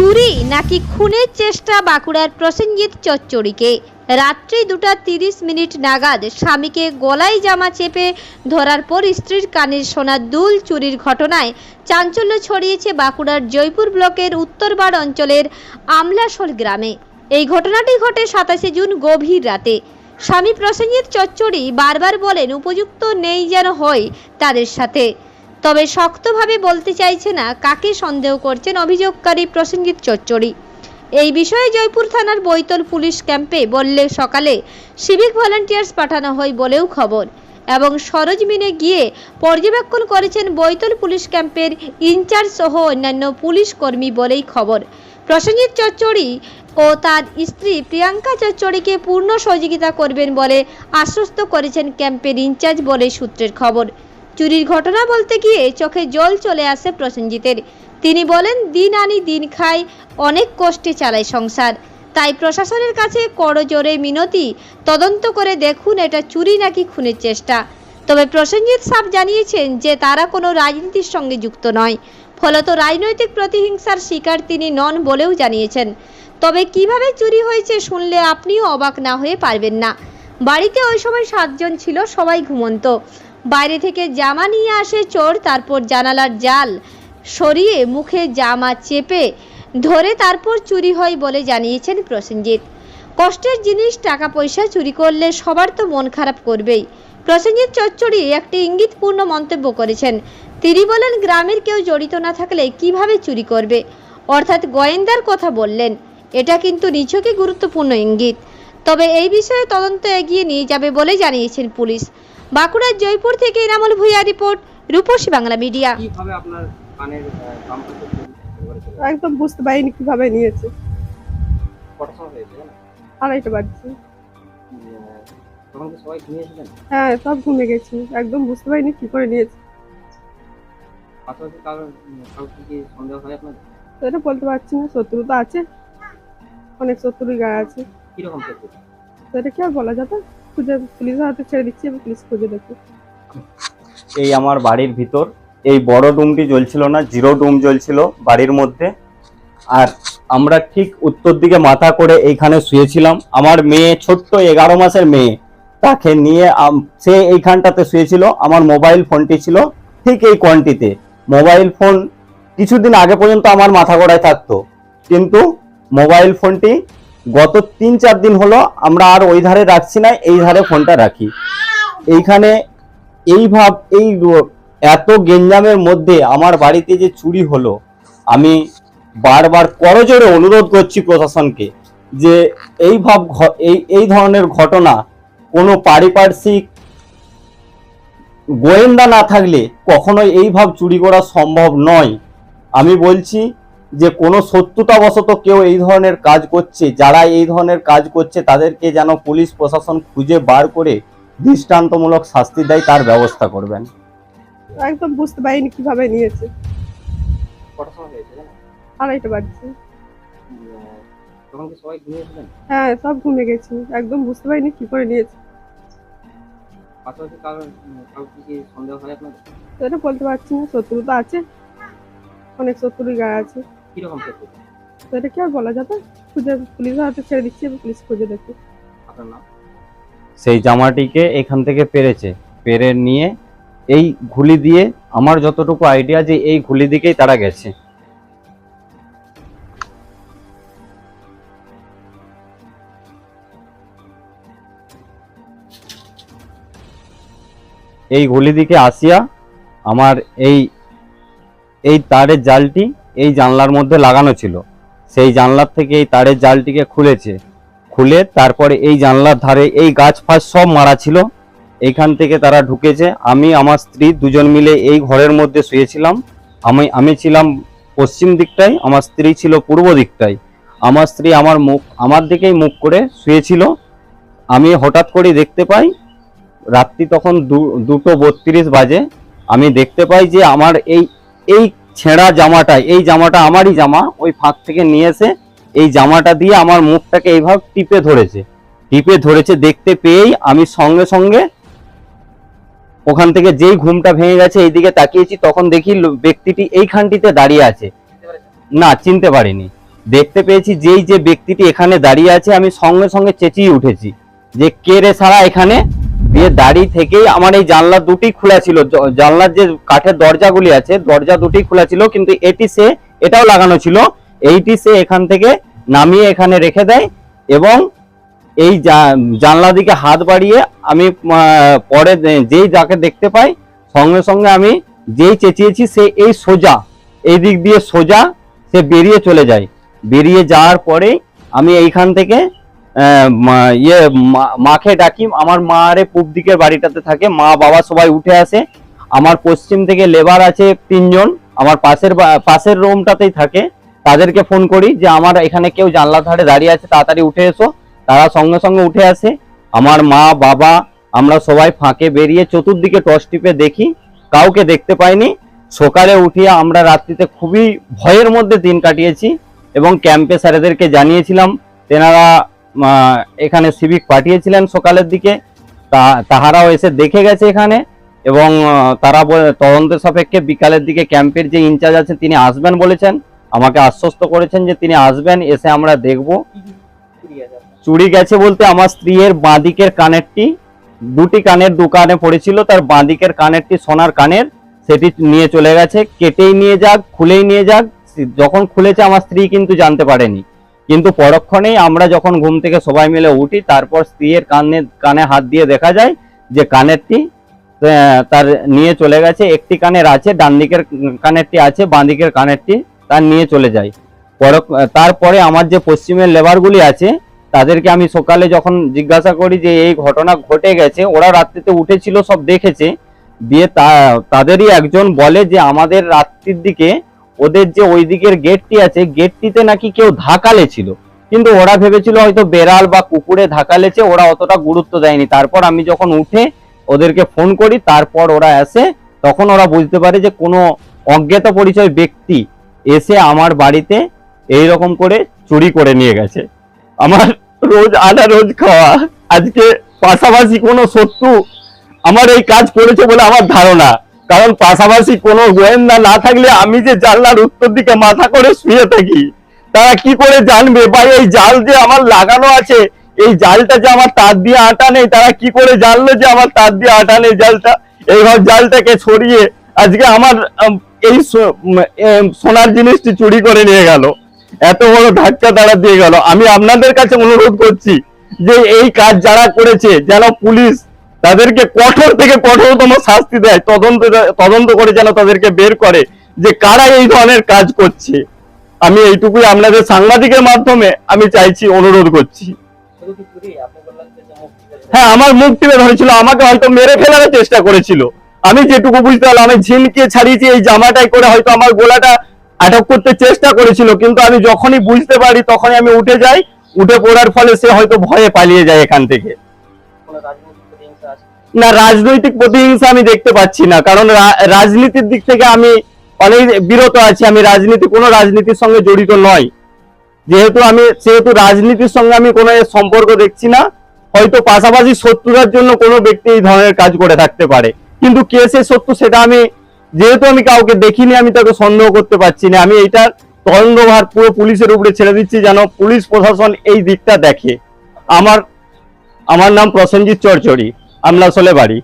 চুরি নাকি খুনের চেষ্টা বাঁকুড়ার প্রসেনজিৎ চচ্চড়িকে? রাত্রি দুটা তিরিশ মিনিট নাগাদ স্বামীকে গলায় জামা চেপে ধরার পর স্ত্রীর কানের সোনা দুল চুরির ঘটনায় চাঞ্চল্য ছড়িয়েছে বাঁকুড়ার জয়পুর ব্লকের উত্তরবাড় অঞ্চলের আমলাশোল গ্রামে। এই ঘটনাটি ঘটে সাতাশে জুন গভীর রাতে। স্বামী প্রসেনজিৎ চচ্চড়ি বারবার বলেন, উপযুক্ত নেই যেন হয় তাদের সাথে। তবে শক্তভাবে বলতে চাইছে না, কাকে সন্দেহ করছেন অভিযোগকারী প্রসেনজিৎ চচ্চড়ি। এই বিষয়ে জয়পুর থানার বৈতল পুলিশ ক্যাম্পে বললে সকালে সিভিক ভলান্টিয়ার্স পাঠানো হয় বলেও খবর এবং সরজমিনে গিয়ে পর্যবেক্ষণ করেছেন বৈতল পুলিশ ক্যাম্পের ইনচার্জ সহ অন্যান্য পুলিশ কর্মী বলেই খবর। প্রসেনজিৎ চচ্চড়ি ও তার স্ত্রী প্রিয়াঙ্কা চচ্চড়িকে পূর্ণ সহযোগিতা করবেন বলে আশ্বস্ত করেছেন ক্যাম্পের ইনচার্জ বলে সূত্রের খবর। চুরির ঘটনা বলতে গিয়ে চোখে জল চলে আসে প্রসেনজিতের। তিনি বলেন, দিন আনি দিন খাই, অনেক কষ্টে চালায় সংসার। তাই প্রশাসনের কাছে করজোরে মিনতি, তদন্ত করে দেখুন এটা চুরি নাকি খুনের চেষ্টা। তবে প্রসেনজিৎ সাহ জানিয়েছেন যে তারা কোনো রাজনীতির সঙ্গে যুক্ত নয়। ফলত রাজনৈতিক প্রতিহিংসার শিকার তিনি নন বলেও জানিয়েছেন। তবে কীভাবে চুরি হয়েছে শুনলে আপনিও অবাক না হয়ে পারবেন না। বাড়িতে ওই সময় সাতজন ছিল, সবাই ঘুমন্ত। বাইরে থেকে জামা নিয়ে আসে চোর, তারপর জানালার জাল সরিয়ে মুখে জামা চেপে ধরে তারপর চুরি হয় বলে জানিয়েছেন প্রসেনজিৎ। কষ্টের জিনিস টাকা পয়সা চুরি করলে সবার তো মন খারাপ করবেই। প্রসেনজিৎ চচ্চড়ি একটি ইঙ্গিতপূর্ণ মন্তব্য করেছেন। তিনি বলেন, গ্রামের কেউ জড়িত না থাকলে কীভাবে চুরি করবে? অর্থাৎ গোয়েন্দার কথা বললেন। এটা কিন্তু নিছকই গুরুত্বপূর্ণ ইঙ্গিত। তবে এই বিষয়ে তদন্ত এগিয়ে নিয়ে যাবে বলে জানিয়েছেন পুলিশ। বাঁকুড়ার জয়পুর থেকে ইনামুল ভুইয়া রিপোর্ট রূপসী বাংলা মিডিয়া। কীভাবে আপনার কানের একদম বুঝতে পারিনি কীভাবে নিয়েছে। আড়াইটা বাজছে। হ্যাঁ সব ঘুমে গেছি। একদম বুঝতে পারিনি কি করে নিয়েছে। হয় সেটা বলতে পারছি না শত্রু তো আছে। অনেক শত্রুই গায়ে আছে। কীরকম ক্ষেত্রে সেটা কি আর বলা যাবে? খুঁজে পুলিশের হাতে ছেড়ে দিচ্ছি এবং পুলিশ খুঁজে দেখি এই আমার বাড়ির ভিতর এই বড় ডুমটি জ্বলছিল না জিরো ডুম জ্বলছিল বাড়ির মধ্যে। আর আমরা ঠিক উত্তর দিকে মাথা করে এইখানে শুয়েছিলাম। আমার মেয়ে ছোট্ট এগারো মাসের মেয়ে তাকে নিয়ে সে এইখানটাতে শুয়েছিল। আমার মোবাইল ফোনটি ছিল ঠিক এই কোয়ান্টিতে। মোবাইল ফোন কিছুদিন আগে পর্যন্ত আমার মাথা গোড়ায় থাকতো। কিন্তু মোবাইল ফোনটি গত তিন চার দিন হলো আমরা আর ওই ধারে রাখছি না, এই ধারে ফোনটা রাখি। এইখানে এই ভাব, এই এত গেঞ্জামের মধ্যে আমার বাড়িতে যে চুরি হলো, আমি বারবার করজোরে অনুরোধ করছি প্রশাসনকে যে এই ভাব এই এই ধরনের ঘটনা কোনো পারিপার্শ্বিক গোয়েন্দা না থাকলে কখনোই এই ভাব চুরি করা সম্ভব নয়। আমি বলছি যে কোনো শত্রুতাবশত কেউ এই ধরনের কাজ করছে যারা এই ধরনের কাজ করছে তাদেরকে যেন পুলিশ প্রশাসন খুঁজে বার করে দৃষ্টান্তমূলক শাস্তি দেয় তার ব্যবস্থা করবেন। একদম বুঝতে পারিনি কীভাবে নিয়েছে। আড়াইটা বাজছে। হ্যাঁ সব ঘুমে গেছি। একদম বুঝতে পারিনি কি করে নিয়েছে। সেটা বলতে পারছি না শত্রু তো আছে। অনেক শত্রুই গায়ে আছে। কীরকম সেটা কি আর বলা যাবে? খুঁজে পুলিশের হাতে ছেড়ে দিচ্ছি পুলিশ খুঁজে দেখি আপনার নাম? সেই জামাটিকে এখান থেকে পেরেছে। পেরে নিয়ে এই ঘুলি দিয়ে আমার যতটুকু আইডিয়া যে এই ঘুলি দিকেই তারা গেছে। এই ঘুলি দিকে আসিয়া আমার এই এই তারের জালটি এই জানলার মধ্যে লাগানো ছিল। সেই জানলার থেকে এই তারের জালটিকে খুলেছে। খুলে তারপরে এই জানলার ধারে এই গাছ ফাছ সব মারা ছিল। এইখান থেকে তারা ঢুকেছে। আমি, আমার স্ত্রী দুজন মিলে এই ঘরের মধ্যে শুয়েছিলাম। আমি আমি ছিলাম পশ্চিম দিকটায় আমার স্ত্রী ছিল পূর্ব দিকটায় আমার স্ত্রী আমার মুখ, আমার দিকেই মুখ করে শুয়েছিল। আমি হঠাৎ করে দেখতে পাই, রাত্রি তখন দুটো বত্রিশ বাজে। আমি দেখতে পাই যে আমার এই এই ছেঁড়া জামাটা, এই জামাটা আমারই জামা, ওই ফাঁক থেকে নিয়ে এসে এই জামাটা দিয়ে আমার মুখটাকে এইভাবে টিপে ধরেছে। টিপে ধরেছে দেখতে পেয়েই আমি সঙ্গে সঙ্গে ওখান থেকে যেই ঘুমটা ভেঙে গেছে এইদিকে তাকিয়েছি, তখন দেখি ব্যক্তিটি এইখানটিতে দাঁড়িয়ে আছে। না, চিনতে পারিনি। দেখতে পেয়েছি যেই যে ব্যক্তিটি এখানে দাঁড়িয়ে আছে, আমি সঙ্গে সঙ্গে চেঁচিয়ে উঠেছি যে, কে রে সারা এখানে? দিয়ে দাঁড়িয়ে থেকেই আমার এই জানলা দুটি খোলা ছিল। জানলার যে কাঠের দরজাগুলি আছে, দরজা দুটি খোলা ছিল, কিন্তু এটি সে, এটাও লাগানো ছিল। এইটি সে এখান থেকে নামিয়ে এখানে রেখে দেয় এবং এই জানলা দিকে হাত বাড়িয়ে আমি পরে যেই যাকে দেখতে পাই, সঙ্গে সঙ্গে আমি যেই চেঁচিয়েছি সে এই সোজা, এই দিক দিয়ে সোজা সে বেরিয়ে চলে যায়। বেরিয়ে যাওয়ার পরে আমি এইখান থেকে ইয়ে মাকে ডাকি। আমার মা আরে পূব দিকের বাড়িটাতে থাকে। মা, বাবা সবাই উঠে আসে। আমার পশ্চিম থেকে লেবার আছে তিনজন। আমার পাশের পাশের রুমটাতেই থাকে। তাদেরকে ফোন করি যে, আমার এখানে কেউ জানলা ধারে দাঁড়িয়ে আছে, তাড়াতাড়ি উঠে এসো। তারা সঙ্গে সঙ্গে উঠে আসে। আমার মা, বাবা, আমরা সবাই ফাঁকে বেরিয়ে চতুর্দিকে টর্চ টিপে দেখি। কাউকে দেখতে পাইনি। সকালে উঠিয়ে আমরা রাত্রিতে খুবই ভয়ের মধ্যে দিন কাটিয়েছি এবং ক্যাম্পে স্যারেদেরকে জানিয়েছিলাম। তেনারা এখানে সিভিক পাঠিয়েছিলেন সকালের দিকে। তাহারাও এসে দেখে গেছে এখানে এবং তারা তদন্ত সাপেক্ষে বিকালের দিকে ক্যাম্পের যে ইনচার্জ আছেন তিনি আসবেন বলেছেন। আমাকে আশ্বস্ত করেছেন যে তিনি আসবেন, এসে আমরা দেখব। চুরি গেছে বলতে আমার স্ত্রীর বাঁদিকের কানেরটি, দুটি কানের দোকানে পড়েছিল, তার বাঁদিকের কানেরটি সোনার কানের, সেটি নিয়ে চলে গেছে। কেটেই নিয়ে যাক, খুলেই নিয়ে যাক যখন খুলেছে আমার স্ত্রী কিন্তু জানতে পারেনি। কিন্তু পরক্ষণেই আমরা যখন ঘুম থেকে সবাই মিলে উঠি, তারপর স্ত্রীর কানে কানে হাত দিয়ে দেখা যায় যে কানেরটি তার নিয়ে চলে গেছে। একটি কানের আছে, ডান দিকের কানেরটি আছে, বাঁ দিকের কানেরটি তার নিয়ে চলে যায়। পর তারপরে আমার যে পশ্চিমের লেবারগুলি আছে, তাদেরকে আমি সকালে যখন জিজ্ঞাসা করি যে এই ঘটনা ঘটে গেছে, ওরা রাত্রিতে উঠেছিল, সব দেখেছে। দিয়ে তাদেরই একজন বলে যে আমাদের রাত্রির দিকে ওদের যে ওই দিকের গেটটি আছে গেটটিতে নাকি কেউ ধাকালে ছিল। কিন্তু ওরা ভেবেছিল হয়তো বেড়াল বা কুকুরে ধাকালেছে ওরা অতটা গুরুত্ব দেয়নি। তারপর আমি যখন উঠে ওদেরকে ফোন করি, তারপর ওরা আসে। তখন ওরা বুঝতে পারে যে কোনো অজ্ঞাত পরিচয় ব্যক্তি এসে আমার বাড়িতে এই রকম করে চুরি করে নিয়ে গেছে। আমার রোজ আনা রোজ খাওয়া, আজকে পাশাপাশি কোনো শত্রু আমার এই কাজ করেছে বলে আমার ধারণা। কারণ পাশাপাশি কোনো গোয়েন্দা না থাকলে আমি যে জানলার উত্তর দিকে মাথা করে শুয়ে থাকি। তারা কি করে জানবে? বা এই জাল যে আমার লাগানো আছে, এই জালটা যে আমার তার দিয়ে আটা নেই, তারা কি করে জানলো যে আমার তার দিয়ে আটা নেই জালটা? এইভাবে জালটাকে ছড়িয়ে আজকে আমার এই সোনার জিনিসটি চুরি করে নিয়ে গেল। এত বড় ধাক্কা তারা দিয়ে গেল। আমি আপনাদের কাছে অনুরোধ করছি যে এই কাজ যারা করেছে, যেন পুলিশ তাদেরকে কঠোর থেকে কঠোরতম শাস্তি দেয়, তদন্ত তদন্ত করে যেন তাদেরকে বের করে যে কারা এই ধরনের কাজ করছে। আমি এইটুকুই আপনাদের সাংবাদিকের মাধ্যমে আমি চাইছি, অনুরোধ করছি। হ্যাঁ আমার মুখ টিপে ধরেছিল, আমাকে হয়তো মেরে ফেলার চেষ্টা করেছিল। আমি যেটুকু বুঝতে পারলাম, আমি ঝিনকে ছাড়িয়েছি, এই জামাটাই করে হয়তো আমার গোলাটা আটক করতে চেষ্টা করেছিল, কিন্তু আমি যখনই বুঝতে পারি, তখনই আমি উঠে যাই। উঠে পড়ার ফলে সে হয়তো ভয়ে পালিয়ে যায় এখান থেকে। না, রাজনৈতিক প্রতিহিংসা আমি দেখতে পাচ্ছি না। কারণ রাজনীতির দিক থেকে আমি অনেক বিরত আছি। আমি রাজনীতি, কোনো রাজনীতির সঙ্গে জড়িত নয় যেহেতু আমি, সেহেতু রাজনীতির সঙ্গে আমি কোনো সম্পর্ক দেখছি না। হয়তো পাশাপাশি শত্রুতার জন্য কোনো ব্যক্তি এই ধরনের কাজ করে থাকতে পারে। কিন্তু কে সে শত্রু সেটা আমি, যেহেতু আমি কাউকে দেখিনি, আমি তাকে সন্দেহ করতে পারছি না। আমি এইটার তদন্তভার পুরো পুলিশের উপরে ছেড়ে দিচ্ছি যেন পুলিশ প্রশাসন এই দিকটা দেখে। আমার আমার নাম প্রসেনজিৎ চরচড়ি। আমলাসলে বাড়ি।